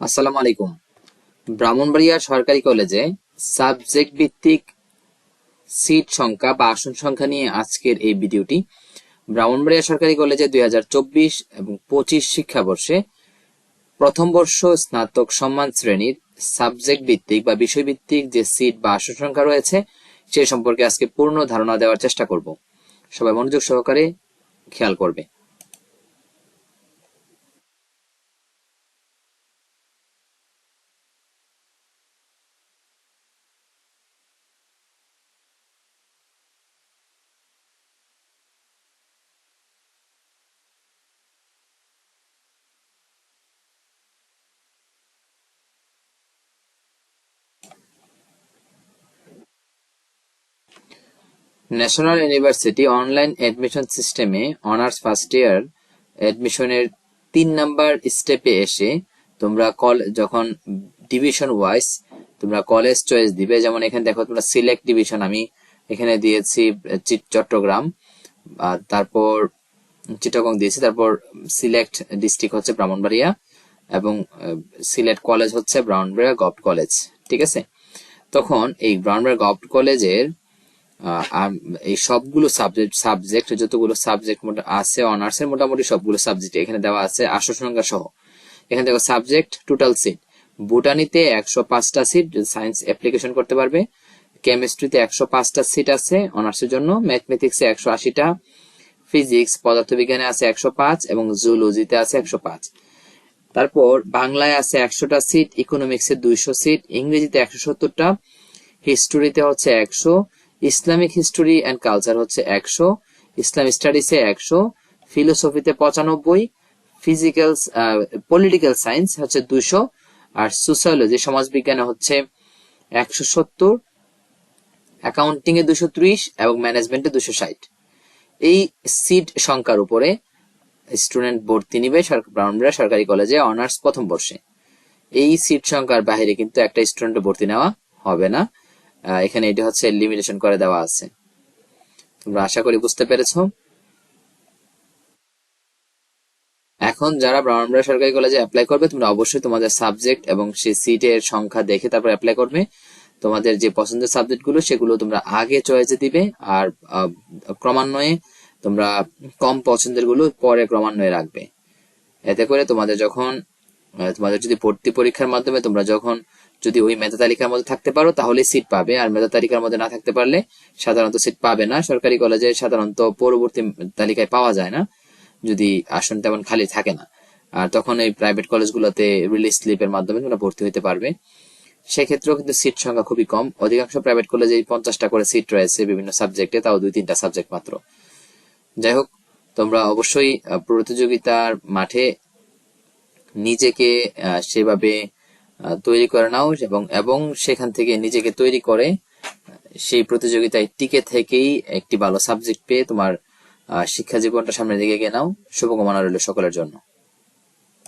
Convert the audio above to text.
আসসালামু আলাইকুম। ব্রাহ্মণবাড়িয়া সরকারি কলেজে সাবজেক্ট ভিত্তিক সিট সংখ্যা বা আসন সংখ্যা নিয়ে আজকের এই ভিডিওটি ব্রাহ্মণবাড়িয়া সরকারি কলেজে দুই হাজার চব্বিশ এবং পঁচিশ শিক্ষাবর্ষে প্রথম বর্ষ স্নাতক সম্মান শ্রেণির সাবজেক্ট ভিত্তিক বা বিষয় ভিত্তিক যে সিট বা আসন সংখ্যা রয়েছে, সে সম্পর্কে আজকে পূর্ণ ধারণা দেওয়ার চেষ্টা করব। সবাই মনোযোগ সহকারে খেয়াল করবে। ন্যাশনাল ইউনিভার্সিটি অনলাইন অ্যাডমিশন সিস্টেমে অনার্স ফার্স্ট ইয়ার অ্যাডমিশনের তিন নাম্বার স্টেপে এসে তোমরা কল যখন ডিভিশন ওয়াইজ তোমরা কলেজ চয়েস দিবে, যেমন এখানে দেখো তোমরা সিলেক্ট ডিভিশন আমি এখানে দিয়েছি চট্টগ্রাম তারপর চিটাগং দিয়েছি, তারপর সিলেক্ট ডিস্ট্রিক্ট হচ্ছে ব্রাহ্মণবাড়িয়া এবং সিলেক্ট কলেজ হচ্ছে ব্রাহ্মণবাড়িয়া গভট কলেজ ঠিক আছে? তখন এই ব্রাহ্মণবাড়িয়া গভট কলেজের এই সবগুলো সাবজেক্ট সাবজেক্ট যতগুলো সাবজেক্ট আছে অনার্সের মোটামুটি সবগুলো সাবজেক্ট এখানে দেওয়া আছে আসন সংখ্যা সহ। এখানে দেখো সাবজেক্ট টোটাল সিট বুটানিতে একশো পাঁচটা সিট সায়েন্স অ্যাপ্লিকেশন করতে পারবে। কেমিস্ট্রিতে একশো পাঁচটা সিট আছে অনার্সের জন্য। ম্যাথমেটিক্সে একশো আশিটা। ফিজিক্স পদার্থবিজ্ঞানে আছে একশো পাঁচ এবং জুলজিতে আছে একশো পাঁচ। তারপর বাংলায় আছে একশোটা সিট ইকোনমিক্সে দুইশো সিট ইংরেজিতে একশো সত্তরটা হিস্টোরিতে হচ্ছে একশো। ইসলামিক হিস্টোরি অ্যান্ড কালচার হচ্ছে একশো, ইসলাম স্টাডিসে একশো, ফিলোসফিতে পঁচানব্বই ফিজিক্যাল পলিটিক্যাল সায়েন্স হচ্ছে দুশো আর সোশ্যালজি, সমাজবিজ্ঞানে হচ্ছে একশো সত্তর অ্যাকাউন্টিং এ দুশো ত্রিশ এবং ম্যানেজমেন্টে দুশো ষাট। এই সিট সংখ্যার উপরে স্টুডেন্ট ভর্তি নিবে ব্রাউনবেড়া সরকারি কলেজে অনার্স প্রথম বর্ষে। এই সিট সংখ্যার বাইরে কিন্তু একটা স্টুডেন্ট ভর্তি নেওয়া হবে না। এখানে এটি হচ্ছে লিমিটেশন করে দেওয়া আছে। তোমরা আশা করি বুঝতে পেরেছ। এখন যারা ব্রাহ্মণবাড়িয়া সরকারি কলেজে অ্যাপ্লাই করবে, তোমরা অবশ্যই তোমাদের সাবজেক্ট এবং সেই সিটের সংখ্যা দেখে তারপর অ্যাপ্লাই করবে। তোমাদের যে পছন্দের সাবজেক্টগুলো, সেগুলো তোমরা আগে চয়েসে দিবে আর ক্রমান্বয়ে তোমরা কম পছন্দেরগুলো পরে ক্রমান্বয়ে রাখবে। এতে করে তোমাদের যখন তোমাদের যদি ভর্তি পরীক্ষার মাধ্যমে তোমরা যখন যদি ওই মেধা তালিকার মধ্যে থাকতে পারো তাহলে সিট পাবে। আর মেধা তালিকার মধ্যে না থাকতে পারলে সাধারণত সিট পাবে না। সরকারি কলেজে সাধারণত পরবর্তী তালিকায় পাওয়া যায় না, যদি আসন তেমন খালি থাকে না। আর তখন এই প্রাইভেট কলেজগুলোতে রিলিজ স্লিপের মাধ্যমে তোমরা ভর্তি হতে পারবে। সেক্ষেত্রেও কিন্তু সিট সংখ্যা খুবই কম। অধিকাংশ প্রাইভেট কলেজে পঞ্চাশটা করে সিট রয়েছে বিভিন্ন সাবজেক্টে তাও দুই তিনটা সাবজেক্ট মাত্র। যাই হোক, তোমরা অবশ্যই প্রতিযোগিতার মাঠে নিজেকে সেভাবে তৈরি করে নাও এবং এবং সেখান থেকে নিজেকে তৈরি করে সেই প্রতিযোগিতায় টিকে থেকেই একটি ভালো সাবজেক্ট পেয়ে তোমার শিক্ষা জীবনটা সামনের দিকে গিয়ে নাও। শুভকামনা রইল সকলের জন্য।